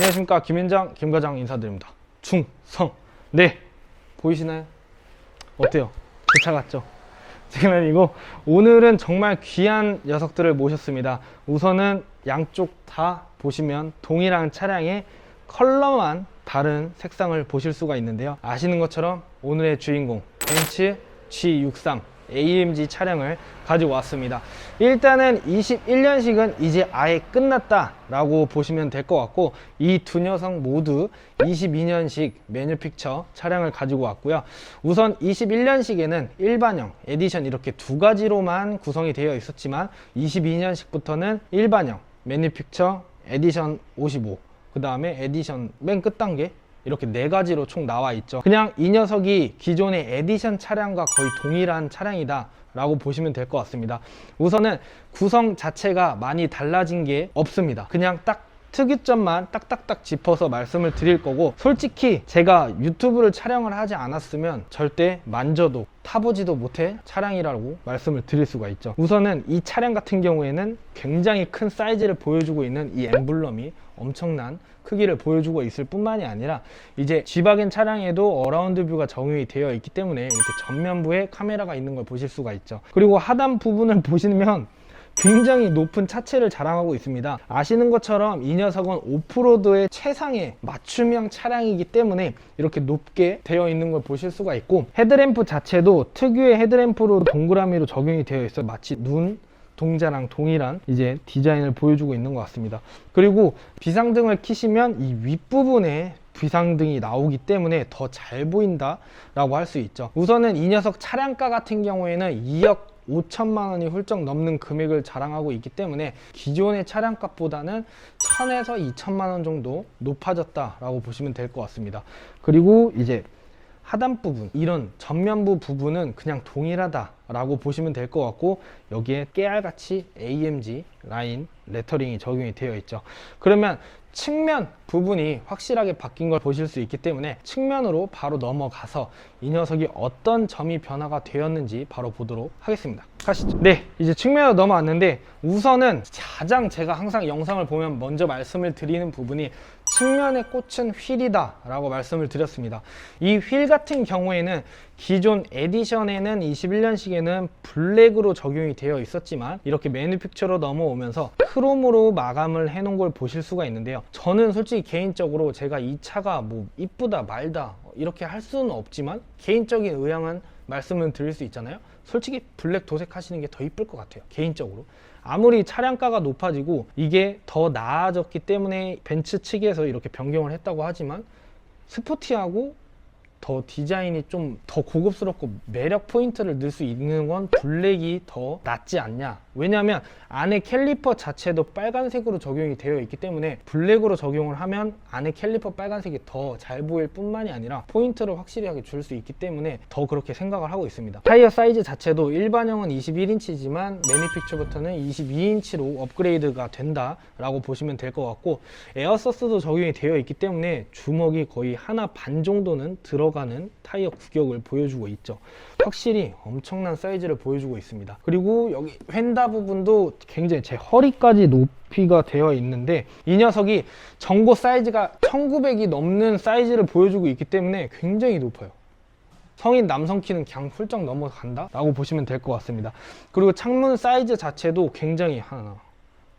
안녕하십니까. 김현장 김과장 인사드립니다. 충성. 네. 보이시나요? 어때요? 제 차 같죠? 장난 아니고 오늘은 정말 귀한 녀석들을 모셨습니다. 우선은 양쪽 다 보시면 동일한 차량의 컬러만 다른 색상을 보실 수가 있는데요. 아시는 것처럼 오늘의 주인공 벤츠 G63 AMG 차량을 가지고 왔습니다. 일단은 21년식은 이제 아예 끝났다 라고 보시면 될 것 같고 이 두 녀석 모두 22년식 매뉴픽처 차량을 가지고 왔고요. 우선 21년식에는 일반형, 에디션 이렇게 두 가지로만 구성이 되어 있었지만 22년식부터는 일반형, 매뉴픽처, 에디션 55, 그 다음에 에디션 맨 끝 단계 이렇게 네 가지로 총 나와 있죠. 그냥 이 녀석이 기존의 에디션 차량과 거의 동일한 차량이다. 라고 보시면 될 것 같습니다. 우선은 구성 자체가 많이 달라진 게 없습니다. 그냥 딱 특이점만 딱딱딱 짚어서 말씀을 드릴 거고 솔직히 제가 유튜브를 촬영을 하지 않았으면 절대 만져도 타보지도 못해 차량이라고 말씀을 드릴 수가 있죠. 우선은 이 차량 같은 경우에는 굉장히 큰 사이즈를 보여주고 있는 이 엠블럼이 엄청난 크기를 보여주고 있을 뿐만이 아니라 이제 G박인 차량에도 어라운드 뷰가 적용이 되어 있기 때문에 이렇게 전면부에 카메라가 있는 걸 보실 수가 있죠. 그리고 하단 부분을 보시면 굉장히 높은 차체를 자랑하고 있습니다. 아시는 것처럼 이 녀석은 오프로드의 최상의 맞춤형 차량이기 때문에 이렇게 높게 되어 있는 걸 보실 수가 있고 헤드램프 자체도 특유의 헤드램프로 동그라미로 적용이 되어 있어 마치 눈 동자랑 동일한 이제 디자인을 보여주고 있는 것 같습니다. 그리고 비상등을 켜시면 이 윗부분에 비상등이 나오기 때문에 더 잘 보인다 라고 할 수 있죠. 우선은 이 녀석 차량가 같은 경우에는 2억 5천만 원이 훌쩍 넘는 금액을 자랑하고 있기 때문에 기존의 차량값보다는 1000에서 2천만 원 정도 높아졌다라고 보시면 될 것 같습니다. 그리고 이제 하단 부분 이런 전면부 부분은 그냥 동일하다라고 보시면 될 것 같고 여기에 깨알같이 AMG 라인 레터링이 적용이 되어 있죠. 그러면 측면 부분이 확실하게 바뀐 걸 보실 수 있기 때문에 측면으로 바로 넘어가서 이 녀석이 어떤 점이 변화가 되었는지 바로 보도록 하겠습니다. 가시죠. 네, 이제 측면으로 넘어왔는데 우선은 가장 제가 항상 영상을 보면 먼저 말씀을 드리는 부분이 측면에 꽂힌 휠이다 라고 말씀을 드렸습니다. 이 휠 같은 경우에는 기존 에디션에는 21년식에는 블랙으로 적용이 되어 있었지만 이렇게 매니픽처로 넘어오면서 크롬으로 마감을 해놓은 걸 보실 수가 있는데요. 저는 솔직히 개인적으로 제가 이 차가 뭐 이쁘다 말다 이렇게 할 수는 없지만 개인적인 의향은 말씀을 드릴 수 있잖아요. 솔직히 블랙 도색하시는 게 더 이쁠 것 같아요. 개인적으로. 아무리 차량가가 높아지고 이게 더 나아졌기 때문에 벤츠 측에서 이렇게 변경을 했다고 하지만 스포티하고 더 디자인이 좀 더 고급스럽고 매력 포인트를 넣을 수 있는 건 블랙이 더 낫지 않냐. 왜냐하면 안에 캘리퍼 자체도 빨간색으로 적용이 되어 있기 때문에 블랙으로 적용을 하면 안에 캘리퍼 빨간색이 더 잘 보일 뿐만이 아니라 포인트를 확실하게 줄 수 있기 때문에 더 그렇게 생각을 하고 있습니다. 타이어 사이즈 자체도 일반형은 21인치지만 매니픽처부터는 22인치로 업그레이드가 된다 라고 보시면 될 것 같고 에어서스도 적용이 되어 있기 때문에 주먹이 거의 하나 반 정도는 들어 가는 타이어 구격을 보여주고 있죠. 확실히 엄청난 사이즈를 보여주고 있습니다. 그리고 여기 휀다 부분도 굉장히 제 허리까지 높이가 되어 있는데 이 녀석이 전고 사이즈가 1900이 넘는 사이즈를 보여주고 있기 때문에 굉장히 높아요. 성인 남성 키는 그냥 훌쩍 넘어간다 라고 보시면 될 것 같습니다. 그리고 창문 사이즈 자체도 굉장히 하나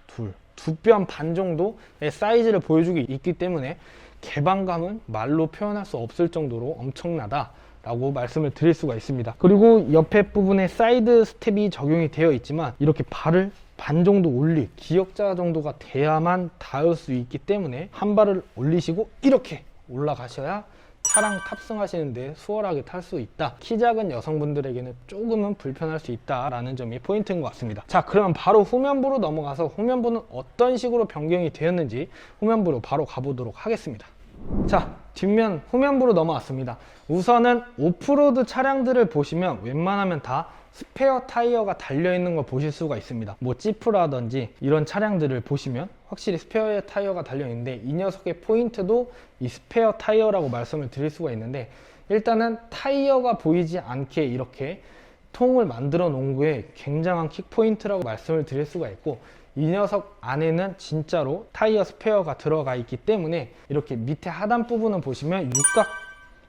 둘 두 뼘 반 정도의 사이즈를 보여주고 있기 때문에 개방감은 말로 표현할 수 없을 정도로 엄청나다 라고 말씀을 드릴 수가 있습니다. 그리고 옆에 부분에 사이드 스텝이 적용이 되어 있지만 이렇게 발을 반 정도 올릴 기역자 정도가 돼야만 닿을 수 있기 때문에 한 발을 올리시고 이렇게 올라가셔야 차량 탑승하시는데 수월하게 탈 수 있다. 키 작은 여성분들에게는 조금은 불편할 수 있다라는 점이 포인트인 것 같습니다. 자, 그럼 바로 후면부로 넘어가서 후면부는 어떤 식으로 변경이 되었는지 후면부로 바로 가보도록 하겠습니다. 자, 뒷면 후면부로 넘어왔습니다. 우선은 오프로드 차량들을 보시면 웬만하면 다 스페어 타이어가 달려있는 걸 보실 수가 있습니다. 뭐 지프라든지 이런 차량들을 보시면 확실히 스페어 타이어가 달려있는데 이 녀석의 포인트도 이 스페어 타이어라고 말씀을 드릴 수가 있는데 일단은 타이어가 보이지 않게 이렇게 통을 만들어 놓은 게 굉장한 킥 포인트라고 말씀을 드릴 수가 있고 이 녀석 안에는 진짜로 타이어 스페어가 들어가 있기 때문에 이렇게 밑에 하단 부분을 보시면 육각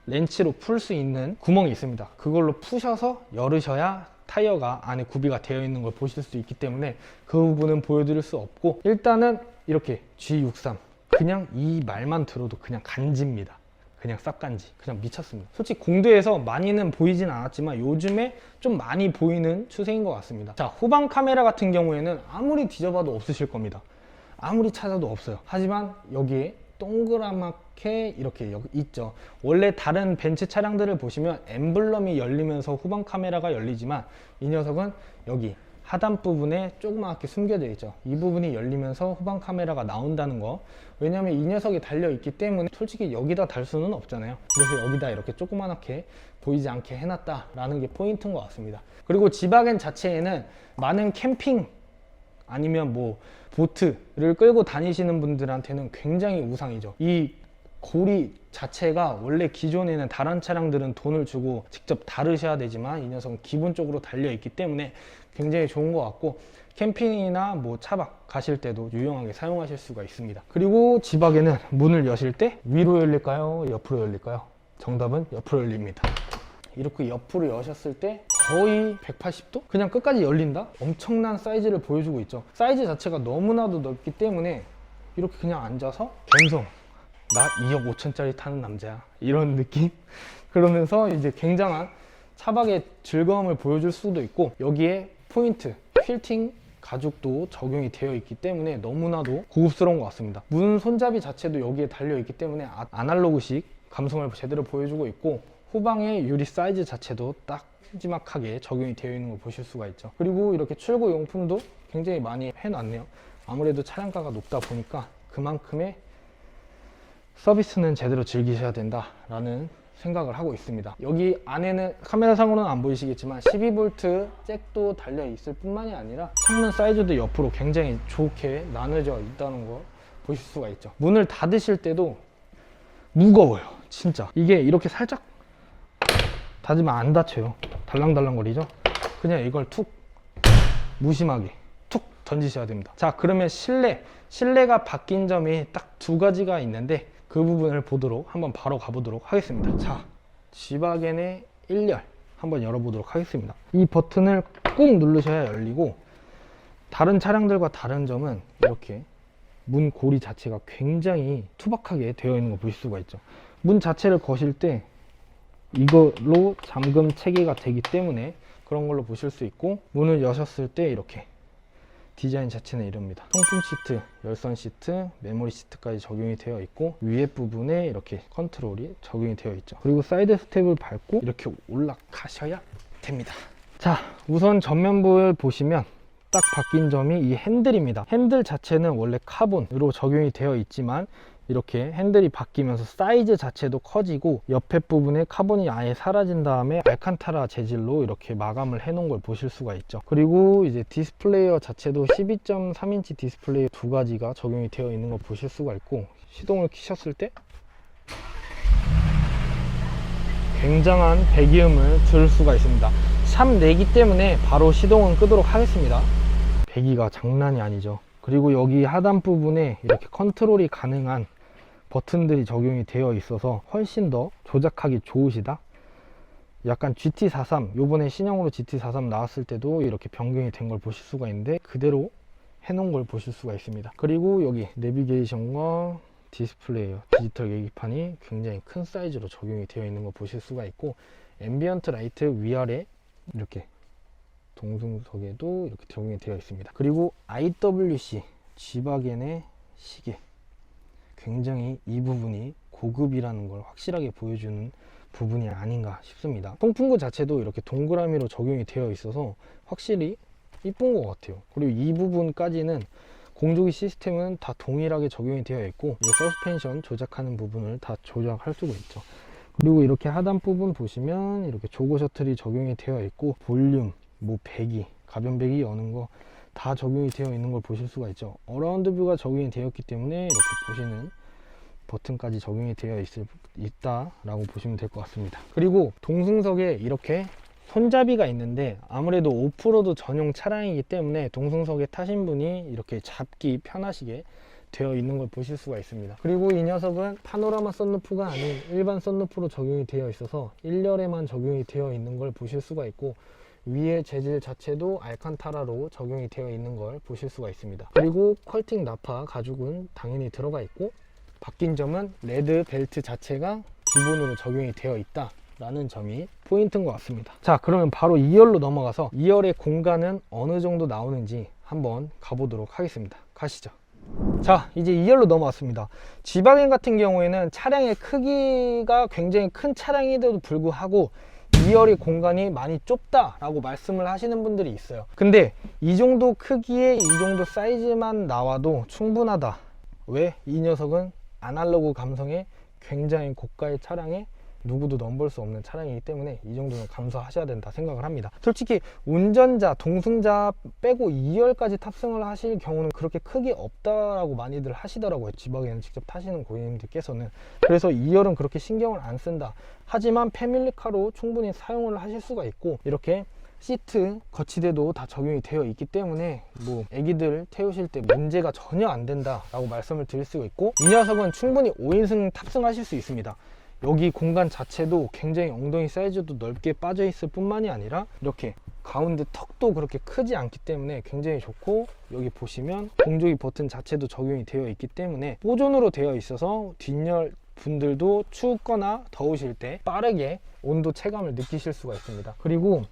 렌치로 풀 수 있는 구멍이 있습니다. 그걸로 푸셔서 열으셔야 타이어가 안에 구비가 되어 있는 걸 보실 수 있기 때문에 그 부분은 보여드릴 수 없고 일단은 이렇게 G63 그냥 이 말만 들어도 그냥 간지입니다. 그냥 쌉간지 그냥 미쳤습니다. 솔직히 공도에서 많이는 보이진 않았지만 요즘에 좀 많이 보이는 추세인 것 같습니다. 자 후방 카메라 같은 경우에는 아무리 뒤져봐도 없으실 겁니다. 아무리 찾아도 없어요. 하지만 여기에 동그랗게 이렇게 있죠. 원래 다른 벤츠 차량들을 보시면 엠블럼이 열리면서 후방 카메라가 열리지만 이 녀석은 여기 하단 부분에 조그맣게 숨겨져 있죠. 이 부분이 열리면서 후방 카메라가 나온다는 거. 왜냐면 이 녀석이 달려 있기 때문에 솔직히 여기다 달 수는 없잖아요. 그래서 여기다 이렇게 조그맣게 보이지 않게 해놨다라는 게 포인트인 것 같습니다. 그리고 지바겐 자체에는 많은 캠핑 아니면 뭐 보트를 끌고 다니시는 분들한테는 굉장히 우상이죠. 이 고리 자체가 원래 기존에는 다른 차량들은 돈을 주고 직접 다루셔야 되지만 이 녀석은 기본적으로 달려 있기 때문에 굉장히 좋은 것 같고 캠핑이나 뭐 차박 가실 때도 유용하게 사용하실 수가 있습니다. 그리고 지박에는 문을 여실 때 위로 열릴까요? 옆으로 열릴까요? 정답은 옆으로 열립니다. 이렇게 옆으로 여셨을 때 거의 180도? 그냥 끝까지 열린다? 엄청난 사이즈를 보여주고 있죠. 사이즈 자체가 너무나도 넓기 때문에 이렇게 그냥 앉아서 갬성. 나 2억 5천짜리 타는 남자야. 이런 느낌? 그러면서 이제 굉장한 차박의 즐거움을 보여줄 수도 있고 여기에 포인트, 퀼팅 가죽도 적용이 되어 있기 때문에 너무나도 고급스러운 것 같습니다. 문 손잡이 자체도 여기에 달려 있기 때문에 아- 아날로그식 감성을 제대로 보여주고 있고 후방의 유리 사이즈 자체도 딱 큼지막하게 적용이 되어 있는 걸 보실 수가 있죠. 그리고 이렇게 출고 용품도 굉장히 많이 해놨네요. 아무래도 차량가가 높다 보니까 그만큼의 서비스는 제대로 즐기셔야 된다라는 생각을 하고 있습니다. 여기 안에는 카메라상으로는 안 보이시겠지만 12V 잭도 달려 있을 뿐만이 아니라 창문 사이즈도 옆으로 굉장히 좋게 나눠져 있다는 걸 보실 수가 있죠. 문을 닫으실 때도 무거워요. 진짜. 이게 이렇게 살짝 닫으면 안 닫혀요. 달랑달랑거리죠? 그냥 이걸 툭 무심하게 툭 던지셔야 됩니다. 자, 그러면 실내. 실내가 바뀐 점이 딱 두 가지가 있는데 그 부분을 보도록 한번 바로 가보도록 하겠습니다. 자, 지바겐의 1열 한번 열어보도록 하겠습니다. 이 버튼을 꾹 누르셔야 열리고 다른 차량들과 다른 점은 이렇게 문 고리 자체가 굉장히 투박하게 되어 있는 거 보실 수가 있죠. 문 자체를 거실 때 이걸로 잠금 체계가 되기 때문에 그런 걸로 보실 수 있고 문을 여셨을 때 이렇게 디자인 자체는 이럽니다. 통풍 시트, 열선 시트, 메모리 시트까지 적용이 되어 있고 위에 부분에 이렇게 컨트롤이 적용이 되어 있죠. 그리고 사이드 스텝을 밟고 이렇게 올라가셔야 됩니다. 자, 우선 전면부를 보시면 딱 바뀐 점이 이 핸들입니다. 핸들 자체는 원래 카본으로 적용이 되어 있지만 이렇게 핸들이 바뀌면서 사이즈 자체도 커지고 옆에 부분에 카본이 아예 사라진 다음에 알칸타라 재질로 이렇게 마감을 해 놓은 걸 보실 수가 있죠. 그리고 이제 디스플레이어 자체도 12.3인치 디스플레이 두 가지가 적용이 되어 있는 걸 보실 수가 있고 시동을 키셨을 때 굉장한 배기음을 들을 수가 있습니다. 샵 내기 때문에 바로 시동은 끄도록 하겠습니다 배기가 장난이 아니죠. 그리고 여기 하단 부분에 이렇게 컨트롤이 가능한 버튼들이 적용이 되어 있어서 훨씬 더 조작하기 좋으시다. 약간 GT43 요번에 신형으로 GT43 나왔을 때도 이렇게 변경이 된 걸 보실 수가 있는데 그대로 해놓은 걸 보실 수가 있습니다. 그리고 여기 내비게이션과 디스플레이어 디지털 계기판이 굉장히 큰 사이즈로 적용이 되어 있는 걸 보실 수가 있고 앰비언트 라이트 위아래 이렇게 동승석에도 이렇게 적용이 되어 있습니다. 그리고 IWC 지바겐의 시계 굉장히 이 부분이 고급이라는 걸 확실하게 보여주는 부분이 아닌가 싶습니다. 통풍구 자체도 이렇게 동그라미로 적용이 되어 있어서 확실히 이쁜 것 같아요. 그리고 이 부분까지는 공조기 시스템은 다 동일하게 적용이 되어 있고 이 서스펜션 조작하는 부분을 다 조작할 수가 있죠. 그리고 이렇게 하단 부분 보시면 이렇게 조거 셔틀이 적용이 되어 있고 볼륨, 뭐 배기, 가변 배기 여는 거 다 적용이 되어 있는 걸 보실 수가 있죠. 어라운드 뷰가 적용이 되었기 때문에 이렇게 보시는 버튼까지 적용이 되어 있을, 있다라고 보시면 될 것 같습니다. 그리고 동승석에 이렇게 손잡이가 있는데 아무래도 오프로드 전용 차량이기 때문에 동승석에 타신 분이 이렇게 잡기 편하시게 되어 있는 걸 보실 수가 있습니다. 그리고 이 녀석은 파노라마 썬루프가 아닌 일반 썬루프로 적용이 되어 있어서 1열에만 적용이 되어 있는 걸 보실 수가 있고 위의 재질 자체도 알칸타라로 적용이 되어 있는 걸 보실 수가 있습니다. 그리고 퀄팅 나파 가죽은 당연히 들어가 있고 바뀐 점은 레드 벨트 자체가 기본으로 적용이 되어 있다. 라는 점이 포인트인 것 같습니다. 자, 그러면 바로 2열로 넘어가서 2열의 공간은 어느 정도 나오는지 한번 가보도록 하겠습니다. 가시죠. 자, 이제 2열로 넘어왔습니다. 지바겐 같은 경우에는 차량의 크기가 굉장히 큰 차량인데도 불구하고 2열의 공간이 많이 좁다라고 말씀을 하시는 분들이 있어요. 근데 이 정도 크기에 이 정도 사이즈만 나와도 충분하다. 왜? 이 녀석은 아날로그 감성의 굉장히 고가의 차량에 누구도 넘볼 수 없는 차량이기 때문에 이 정도는 감수하셔야 된다 생각을 합니다. 솔직히 운전자, 동승자 빼고 2열까지 탑승을 하실 경우는 그렇게 크게 없다라고 많이들 하시더라고요. 지방에는 직접 타시는 고객님들께서는. 그래서 2열은 그렇게 신경을 안 쓴다. 하지만 패밀리카로 충분히 사용을 하실 수가 있고 이렇게 시트 거치대도 다 적용이 되어 있기 때문에 뭐 애기들 태우실 때 문제가 전혀 안 된다 라고 말씀을 드릴 수가 있고 이 녀석은 충분히 5인승 탑승하실 수 있습니다. 여기 공간 자체도 굉장히 엉덩이 사이즈도 넓게 빠져 있을 뿐만이 아니라 이렇게 가운데 턱도 그렇게 크지 않기 때문에 굉장히 좋고 여기 보시면 공조기 버튼 자체도 적용이 되어 있기 때문에 보존으로 되어 있어서 뒷열 분들도 춥거나 더우실 때 빠르게 온도 체감을 느끼실 수가 있습니다. 그리고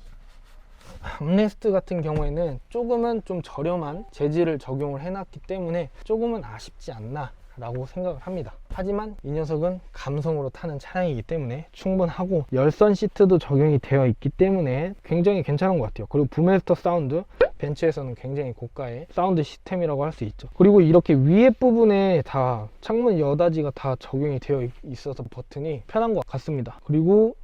암레스트 같은 경우에는 조금은 좀 저렴한 재질을 적용을 해놨기 때문에 조금은 아쉽지 않나 라고 생각을 합니다. 하지만 이 녀석은 감성으로 타는 차량이기 때문에 충분하고 열선 시트도 적용이 되어 있기 때문에 굉장히 괜찮은 것 같아요. 그리고 부메스터 사운드 벤츠에서는 굉장히 고가의 사운드 시스템이라고 할 수 있죠. 그리고 이렇게 위에 부분에 다 창문 여닫이가 다 적용이 되어 있어서 버튼이 편한 것 같습니다. 그리고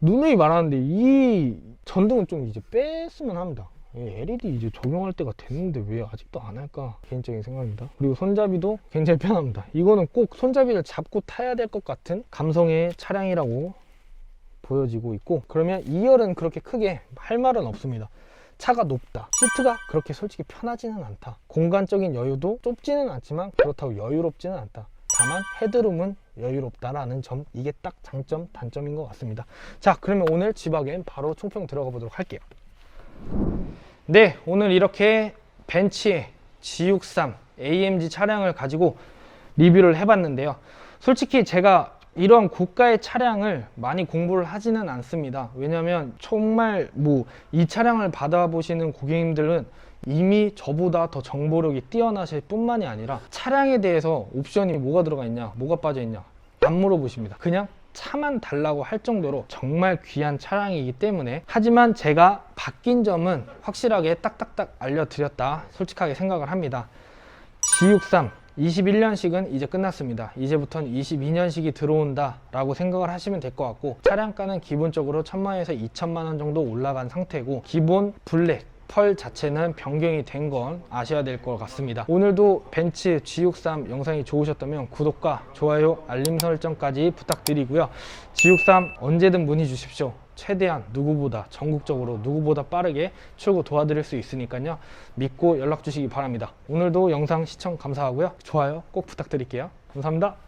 누누이 말하는데 이 전등은 좀 이제 뺐으면 합니다. LED 이제 적용할 때가 됐는데 왜 아직도 안 할까 개인적인 생각입니다. 그리고 손잡이도 굉장히 편합니다. 이거는 꼭 손잡이를 잡고 타야 될 것 같은 감성의 차량이라고 보여지고 있고 그러면 2열은 그렇게 크게 할 말은 없습니다. 차가 높다. 시트가 그렇게 솔직히 편하지는 않다. 공간적인 여유도 좁지는 않지만 그렇다고 여유롭지는 않다. 다만 헤드룸은 여유롭다라는 점 이게 딱 장점 단점인 것 같습니다 자 그러면 오늘 지박엔 바로 총평 들어가 보도록 할게요 네 오늘 이렇게 벤츠의 G63 AMG 차량을 가지고 리뷰를 해봤는데요. 솔직히 제가 이런 고가의 차량을 많이 공부를 하지는 않습니다. 왜냐면 정말 뭐 이 차량을 받아보시는 고객님들은 이미 저보다 더 정보력이 뛰어나실 뿐만이 아니라 차량에 대해서 옵션이 뭐가 들어가 있냐 뭐가 빠져 있냐 안 물어보십니다. 그냥 차만 달라고 할 정도로 정말 귀한 차량이기 때문에 하지만 제가 바뀐 점은 확실하게 딱딱딱 알려드렸다 솔직하게 생각을 합니다 G63 21년식은 이제 끝났습니다. 이제부터는 22년식이 들어온다 라고 생각을 하시면 될 것 같고 차량가는 기본적으로 1000만에서 2천만 원 정도 올라간 상태고 기본 블랙 펄 자체는 변경이 된 건 아셔야 될 것 같습니다. 오늘도 벤츠 G63 영상이 좋으셨다면 구독과 좋아요, 알림 설정까지 부탁드리고요. G63 언제든 문의 주십시오. 최대한 누구보다 전국적으로 누구보다 빠르게 출고 도와드릴 수 있으니까요. 믿고 연락 주시기 바랍니다. 오늘도 영상 시청 감사하고요. 좋아요 꼭 부탁드릴게요. 감사합니다.